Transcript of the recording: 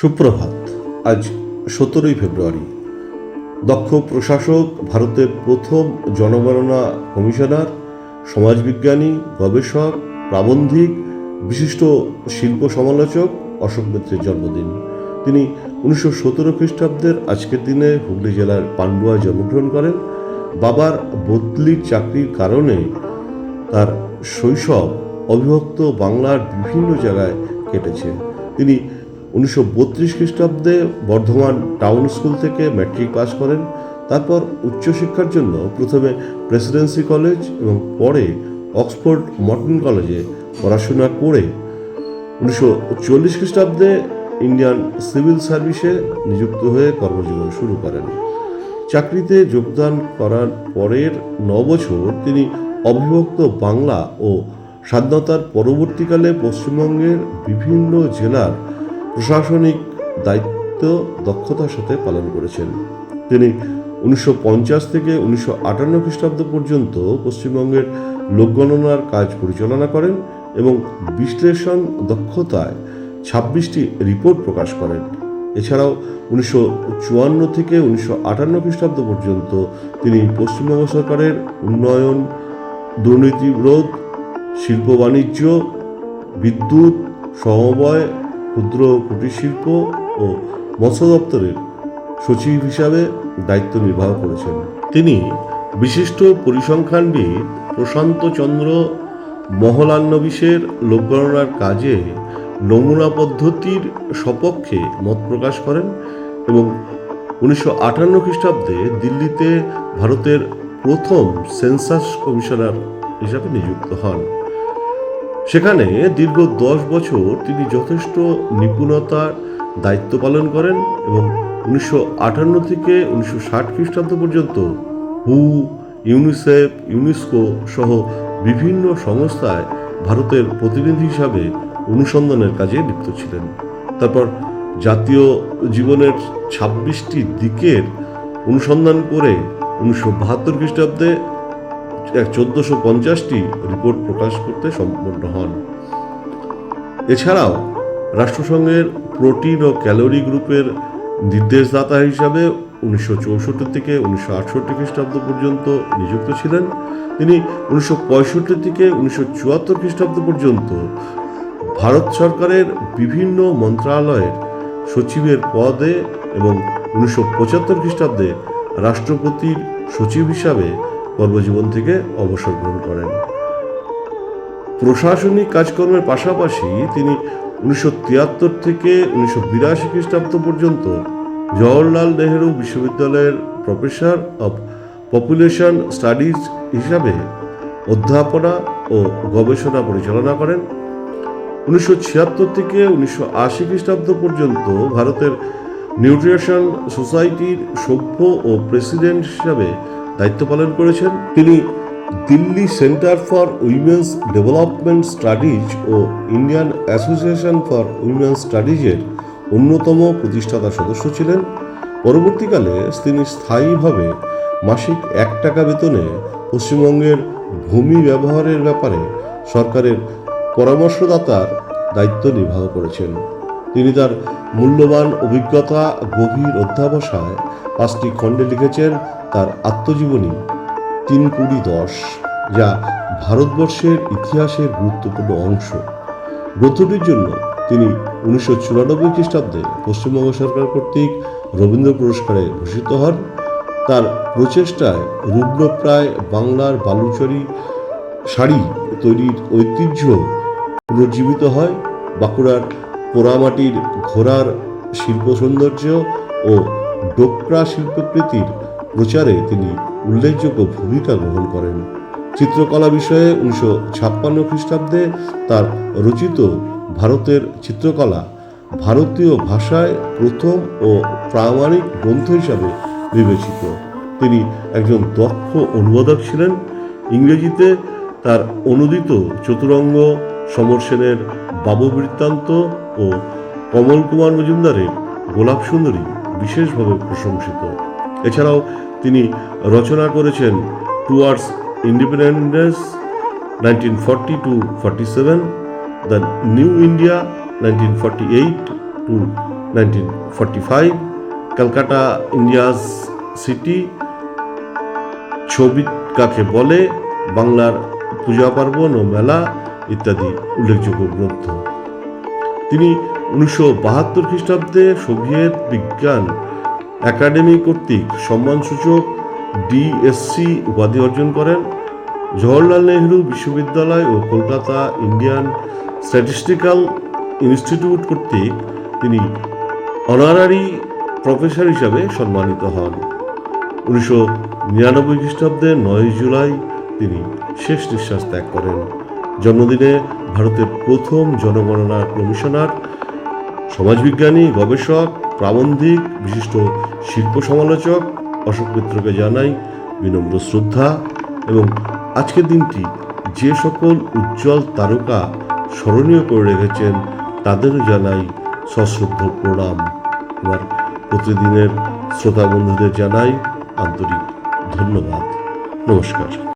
সুপ্রভাত। আজ সতেরোই ফেব্রুয়ারি। দক্ষ প্রশাসক, ভারতের প্রথম জনগণনা কমিশনার, সমাজবিজ্ঞানী, গবেষক, প্রাবন্ধিক, বিশিষ্ট শিল্প সমালোচক অশোক মিত্রের জন্মদিন। তিনি উনিশশো সতেরো খ্রিস্টাব্দের আজকের দিনে হুগলি জেলার পান্ডুয়ায় জন্মগ্রহণ করেন। বাবার বদলির চাকরির কারণে তার শৈশব অবিভক্ত বাংলার বিভিন্ন জায়গায় কেটেছে। তিনি উনিশশো বত্রিশ খ্রিস্টাব্দে বর্ধমান টাউন স্কুল থেকে ম্যাট্রিক পাস করেন। তারপর উচ্চশিক্ষার জন্য প্রথমে প্রেসিডেন্সি কলেজ এবং পরে অক্সফোর্ড মর্টন কলেজে পড়াশোনা করে উনিশশো চল্লিশ খ্রিস্টাব্দে ইন্ডিয়ান সিভিল সার্ভিসে নিযুক্ত হয়ে কর্মজীবন শুরু করেন। চাকরিতে যোগদান করার পরের বছর তিনি অবিভক্ত বাংলা ও স্বাধীনতার পরবর্তীকালে পশ্চিমবঙ্গের বিভিন্ন জেলার প্রশাসনিক দায়িত্ব দক্ষতার সাথে পালন করেছেন। তিনি উনিশশো পঞ্চাশ থেকে উনিশশো আটান্ন খ্রিস্টাব্দ পর্যন্ত পশ্চিমবঙ্গের লোকগণনার কাজ পরিচালনা করেন এবং বিশ্লেষণ দক্ষতায় ছাব্বিশটি রিপোর্ট প্রকাশ করেন। এছাড়াও উনিশশো চুয়ান্ন থেকে উনিশশো আটান্ন খ্রিস্টাব্দ পর্যন্ত তিনি পশ্চিমবঙ্গ সরকারের উন্নয়ন দুর্নীতি বিরোধ শিল্প বাণিজ্য, বিদ্যুৎ, সমবায় ক্ষুদ্র কুটির শিল্প ও মৎস্য দপ্তরের সচিব হিসাবে দায়িত্ব নির্বাহ করেছেন। তিনি বিশিষ্ট পরিসংখ্যানবিদ প্রশান্ত চন্দ্র মহলান্নবিশের লোকগণনার কাজে নমুনা পদ্ধতির সপক্ষে মত প্রকাশ করেন এবং উনিশশো আটান্ন খ্রিস্টাব্দে দিল্লিতে ভারতের প্রথম সেন্সাস কমিশনার হিসাবে নিযুক্ত হন। সেখানে দীর্ঘ দশ বছর তিনি যথেষ্ট নিপুণতার দায়িত্ব পালন করেন এবং উনিশশো আটান্ন থেকে উনিশশো ষাট খ্রিস্টাব্দ পর্যন্ত হু, ইউনিসেফ, ইউনেস্কো সহ বিভিন্ন সংস্থায় ভারতের প্রতিনিধি হিসাবে অনুসন্ধানের কাজে লিপ্ত ছিলেন। তারপর জাতীয় জীবনের ছাব্বিশটি দিকের অনুসন্ধান করে উনিশশো বাহাত্তর খ্রিস্টাব্দে চোদ্দশো পঞ্চাশটি রিপোর্ট প্রকাশ করতে সম্পন্ন হন। এছাড়াও, রাষ্ট্রসংঘের প্রোটিন ও ক্যালোরি গ্রুপের নির্দেশদাতা হিসাবে উনিশশো চৌষট্টি থেকে উনিশশো আটষট্টি খ্রিস্টাব্দ পর্যন্ত নিযুক্ত ছিলেন। তিনি উনিশশো পঁয়ষট্টি থেকে উনিশশো চুয়াত্তর খ্রিস্টাব্দ পর্যন্ত ভারত সরকারের বিভিন্ন মন্ত্রণালয়ের সচিবের পদে এবং উনিশশো পঁচাত্তর খ্রিস্টাব্দে রাষ্ট্রপতির সচিব হিসাবে কর্মজীবন থেকে অবসর গ্রহণ করেন। প্রশাসনিক কাজকর্মের পাশাপাশি তিনি উনিশশো তিয়াত্তর থেকে উনিশশো বিরাশি খ্রিস্টাব্দ পর্যন্ত জওহরলাল নেহেরু বিশ্ববিদ্যালয়ের প্রফেসর অব পপুলেশন স্টাডিজ হিসাবে অধ্যাপনা ও গবেষণা পরিচালনা করেন। উনিশশো ছিয়াত্তর থেকে উনিশশো আশি খ্রিস্টাব্দ পর্যন্ত ভারতের নিউট্রিশন সোসাইটির সভ্য ও প্রেসিডেন্ট হিসাবে দায়িত্ব পালন করেছেন। তিনি Delhi centre for women's development studies O Indian association for women's স্টাডিজের অন্যতম প্রতিষ্ঠাতা সদস্য ছিলেন। পরবর্তীকালে তিনি স্থায়ীভাবে মাসিক এক টাকা বেতনে পশ্চিমবঙ্গের ভূমি ব্যবহারের ব্যাপারে সরকারের পরামর্শদাতার দায়িত্ব নির্বাহ করেছেন। তিনি তার মূল্যবান অভিজ্ঞতা, গভীর অধ্যাবসায় পাঁচটি খণ্ডে লিখেছেন তার আত্মজীবনী তিন কুড়ি দশ, যা ভারতবর্ষের ইতিহাসের গুরুত্বপূর্ণ অংশ। গ্রন্থটির জন্য তিনি উনিশশো চুরানব্বই খ্রিস্টাব্দে পশ্চিমবঙ্গ সরকার কর্তৃক রবীন্দ্র পুরস্কারে ভূষিত হন। তার প্রচেষ্টায় রুগ্নপ্রায় বাংলার বালুচরি শাড়ি তৈরির ঐতিহ্য পুনর্জীবিত হয়। বাঁকুড়ার পোড়ামাটির ঘোড়ার শিল্প সৌন্দর্য ও ডোকরা শিল্পকৃতির প্রচারে তিনি উল্লেখযোগ্য ভূমিকা গ্রহণ করেন। চিত্রকলা বিষয়ে উনিশশো ছাপ্পান্ন খ্রিস্টাব্দে তার রচিত ভারতের চিত্রকলা ভারতীয় ভাষায় প্রথম ও প্রামাণিক গ্রন্থ হিসাবে বিবেচিত। তিনি একজন দক্ষ অনুবাদক ছিলেন। ইংরেজিতে তার অনুদিত চতুরঙ্গ সমর সেনের বাবু বৃত্তান্ত ও কমল কুমার মজুমদারের গোলাপ সুন্দরী বিশেষভাবে প্রশংসিত। এছাড়াও তিনি রচনা করেছেন towards independence nineteen forty two forty seven the new India nineteen forty eight to nineteen forty five Calcutta India's city ছবি কাকে বলে, বাংলার পূজা পার্বণ ও মেলা ইত্যাদি উল্লেখযোগ্য গ্রন্থ। তিনি উনিশশো বাহাত্তর খ্রিস্টাব্দে সোভিয়েত বিজ্ঞান একাডেমি কর্তৃক সম্মানসূচক ডিএসসি উপাধি অর্জন করেন। জওহরলাল নেহরু বিশ্ববিদ্যালয় ও কলকাতা ইন্ডিয়ান স্ট্যাটিস্টিক্যাল ইনস্টিটিউট কর্তৃক তিনি অনারারি প্রফেসর হিসাবে সম্মানিত হন। উনিশশো নিরানব্বই খ্রিস্টাব্দে নয় জুলাই তিনি শেষ নিঃশ্বাস ত্যাগ করেন। জন্মদিনে ভারতের প্রথম জনগণনা কমিশনার, সমাজবিজ্ঞানী, গবেষক, প্রাবন্ধিক, বিশিষ্ট শিল্প সমালোচক অশোক মিত্রকে জানাই বিনম্র শ্রদ্ধা এবং আজকের দিনটি যে সকল উজ্জ্বল তারকা স্মরণীয় করে রেখেছেন তাদেরও জানাই সশ্রদ্ধ প্রণাম। আমার প্রতিদিনের শ্রোতা বন্ধুদের জানাই আন্তরিক ধন্যবাদ। নমস্কার।